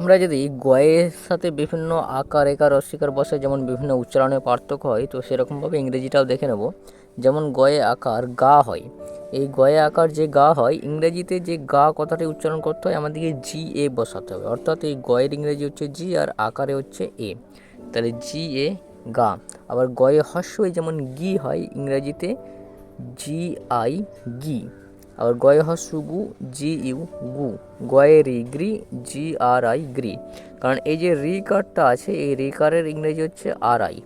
আমরা যদি গয়ের সাথে বিভিন্ন আকার, একার, অস্বীকার বসে যেমন বিভিন্ন উচ্চারণের পার্থক্য হয়, তো সেরকমভাবে ইংরেজিটাও দেখে নেব। যেমন গয়ে আকার, গা হয়। এই গয়ে আকার যে গা হয়, ইংরেজিতে যে গা কথাটি উচ্চারণ করতে হয়, আমাদেরকে জি, এ বসাতে হবে। অর্থাৎ এই গয়ের ইংরেজি হচ্ছে জি আর আকারে হচ্ছে এ। তাহলে জি, এ, গা। আবার গয়ে হস্যই যেমন গি হয়, ইংরেজিতে জি, আই, গি। আবার গয়ে হস্য গু জি ইউ, গু। গয়ে রি গ্রি, জি আর আই গ্রি। কারণ এই যে রি কারটা আছে, এই রি কারের ইংরেজি হচ্ছে আর আই।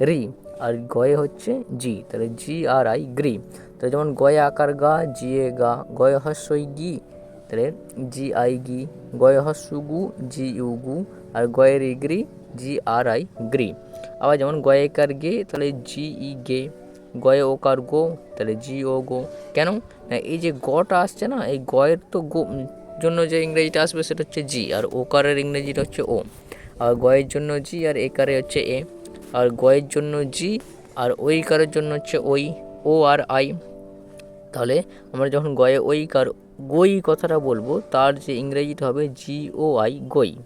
রি আর গয়ে হচ্ছে জি, তাহলে জি আর আই গ্রি। তাহলে যেমন গয়ে আকার গা, জি এ গা। গয়ে হস্যই গি, তাহলে জি আই গি। গয়ে হস্য গু জি ইউ গু। আর গয়ে রি গ্রি, জি আর আই গ্রি। আবার যেমন গয়ে কার গে, তাহলে জি ই গে। গয়ে ওকার গো, তাহলে জি ও গো। কেন? এই যে গটা আসছে না, এই গয়ের তো গো জন্য যে ইংরেজিটা আসবে সেটা হচ্ছে জি, আর ওকারের ইংরেজিটা হচ্ছে ও। আর গয়ের জন্য জি, আর একারে হচ্ছে এ। আর গয়ের জন্য জি, আর ওই কারের জন্য হচ্ছে ওই, ও আর আই। তাহলে আমরা যখন গয়ে ওই কার গই কথাটা বলব, তার যে ইংরেজিটা হবে জি ও আই গই।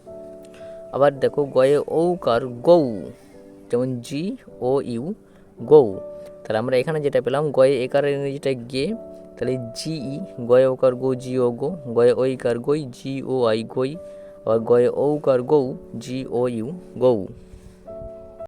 আবার দেখো গয়ে ঔকার গৌ যেমন জি ও ইউ গৌ তাহলে আমরা এখানে যেটা পেলাম, গয়ে একারের ইংরেজিটা গে তাহলে জি ই গয়ে ওকার গো জি ও গো, গয়ে ঐকার গই জি ও আই গই, আবার গয়ে ঔকার গৌ জি ও ইউ গৌ।